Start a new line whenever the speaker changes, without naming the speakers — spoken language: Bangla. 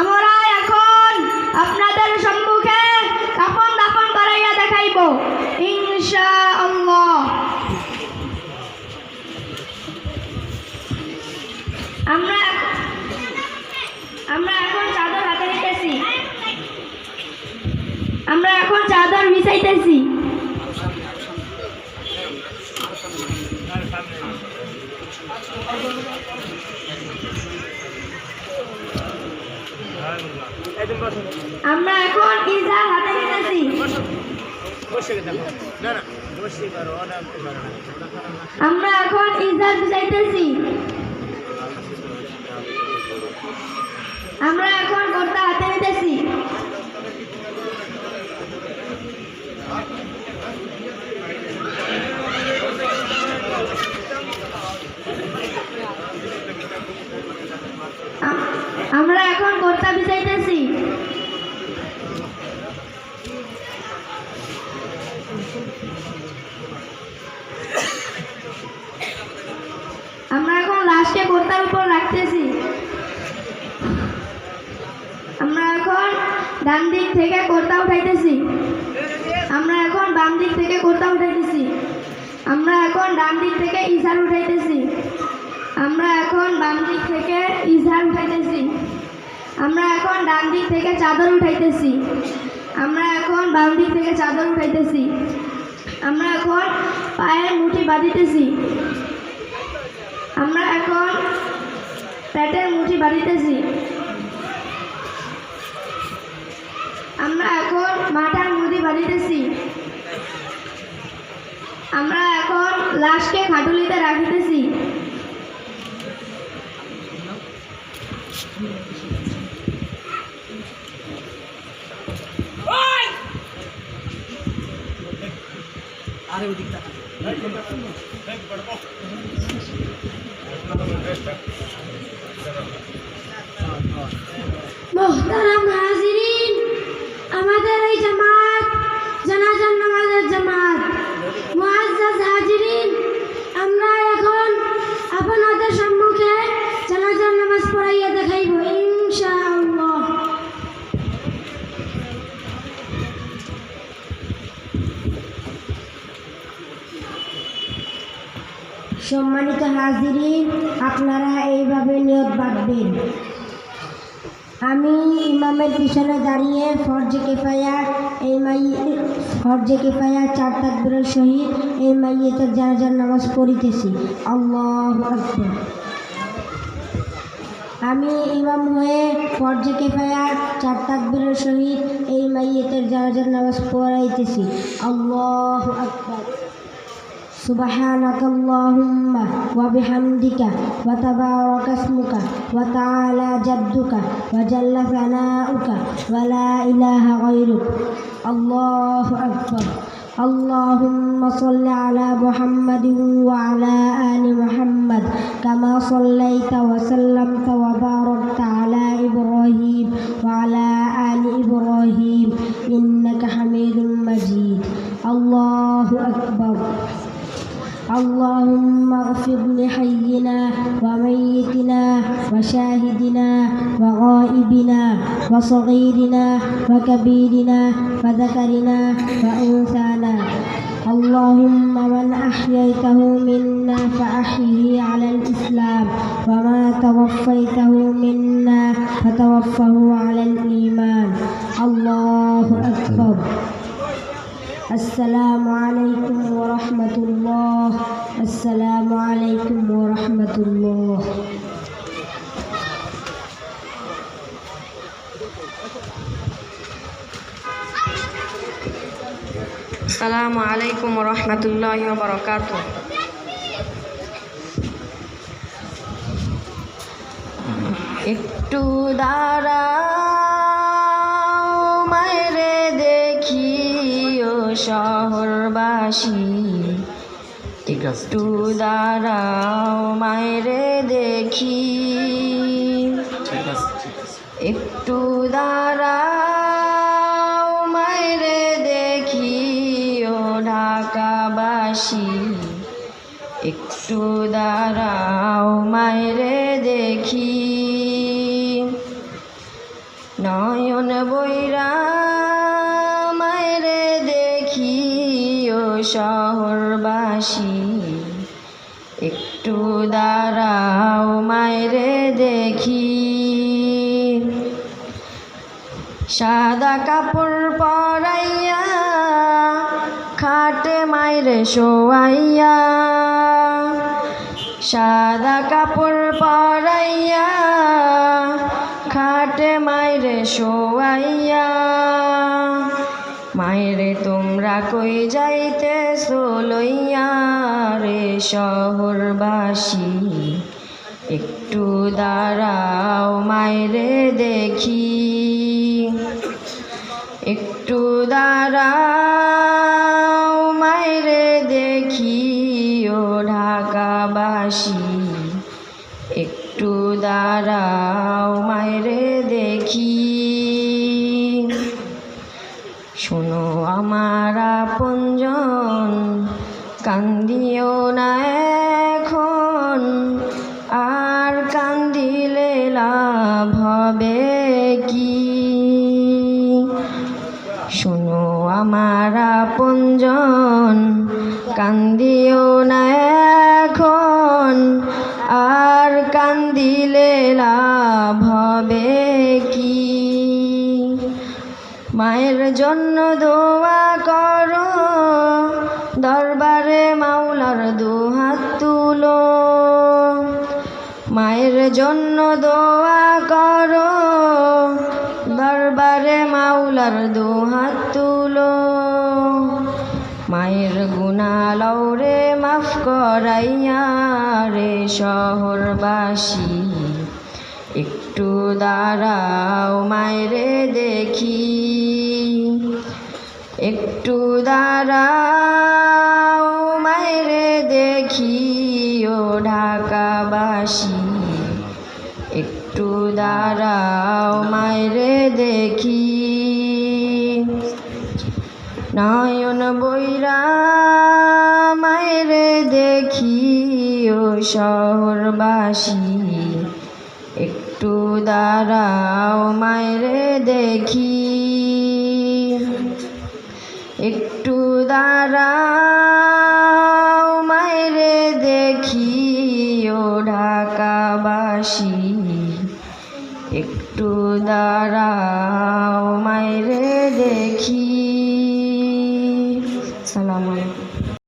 আমরা এখন আপনাদের সম্মুখে কাফন দাফন করাইয়া দেখাইব, ইনশাআল্লাহ। আমরা আমরা এখন চাদর হাতে নিতেছি। আমরা এখন চাদর বিছাইতেছি। আমরা এখন ইজার হাতে আমরা এখন ইজার বুঝাইতেছি আমরা এখন কর্তা হাতে নিতেছি আম- আমরা এখন কর্তা বিছাইতেছি আমরা এখন লাশকে কর্তার উপর রাখতেছি। আমরা এখন ডান দিক থেকে কর্তা উঠাইতেছি। আমরা এখন বাম দিক থেকে কর্তা উঠাইতেছি। আমরা এখন ডান দিক থেকে ইসার উঠাইতেছি আমরা এখন বাম দিক থেকে ইসার উঠাইতেছি। আমরা এখন ডান দিক থেকে চাদর উঠাইতেছি। আমরা এখন বাম দিক থেকে চাদর উঠাইতেছি। আমরা এখন পায়ের মুঠি বাঁধিতেছি। আমরা এখন পেটের মুঠি বাঁধিতেছি। আমরা এখন মাথার মুঠি বাঁধিতেছি। আমরা এখন লাশকে খাটুলিতে মোহতারাম হাজিরিন আমাদের এই জামাত জানাজার নামাজের জামাত। মুআজ্জাজ হাজিরিন আমরা এখন আপনাদের সম্মানিত আপনারা এইভাবে নিয়ত বাঁধবেন। আমি ইমামের পিছনে দাঁড়িয়ে ফরজে কেফায়া, এই মাই, ফরজে কেফায়া, চার তাকবীরের সহিত এই মাইয়েতের জানাজার নামাজ পড়িতেছি। আল্লাহ আমি ইমাম হয়ে ফরজে কেফায়ার চার তাকবীরের সহিত এই মাইয়েতের জানাজার নামাজ পড়াইতেছি। আল্লাহ আকবার। سبحانك اللهم وبحمدك وتبارك اسمك وتعالى جدك وجل ثناؤك ولا إله غيرك. الله أكبر. اللهم صل على محمد وعلى آل محمد كما صليت وسلمت وباركت وصغيرنا وكبيرنا وذكرنا وأنثانا. اللهم من أحييته منا فأحيه على الإسلام وما توفيته منا فتوفه على الإيمان. الله أكبر. السلام عليكم ورحمة الله. السلام عليكم ورحمة الله.
আসসালামু আলাইকুম রহমতুল্লাহ বরকাত একটু দাঁড়াও মায়েরে দেখি ও শহরবাসী একটু দাঁড়াও মায়েরে দেখি একটু দাঁড়াও, মায়েরে দেখি। নয়ন বৈরা মায়েরে দেখি, ও শহরবাসী। একটু দাঁড়াও, মায়েরে দেখি। সাদা কাপড় পরাইয়া, খাটে মাইরে শোয়াইয়া সাদা কাপড় পরাইয়া, খাটে মাইরে শোয়াইয়া মায়েরে তোমরা কই যাইতে লইয়া রে শহরবাসী? একটু দাঁড়াও মায়েরে দেখি। একটু দাঁড়াও ঢাকাবাসী একটু দাঁড়াও মায়েরে দেখি। শোনো আমার আপনজন কান্দিও না জন্য দোয়া করো। দরবারে মাওলার দুহাত তুলো। মায়ের জন্য দোয়া করো। দরবারে মাওলার দুহাত তুলো। মায়ের গুণা লৌরে মাফ করাইয়া রে শহরবাসী। একটু দাঁড়াও মায়েরে দেখি। একটু দাঁড়াও, মায়েরে দেখি ও ঢাকাবাসী। একটু দাঁড়াও, মায়েরে দেখি। নয়ন বৈরা, মায়েরে দেখি ও শহরবাসী। একটু দাঁড়াও, মায়েরে দেখি। একটু দাঁড়াও মাইরে দেখি ও ঢাকাবাসী। একটু দাঁড়াও।